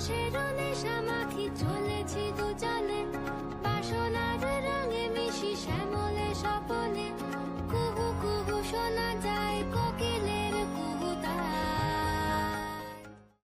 রসের নেশা মাখি চলেছি দুজনে বাসনার রঙে মিশি শ্যামলে সপন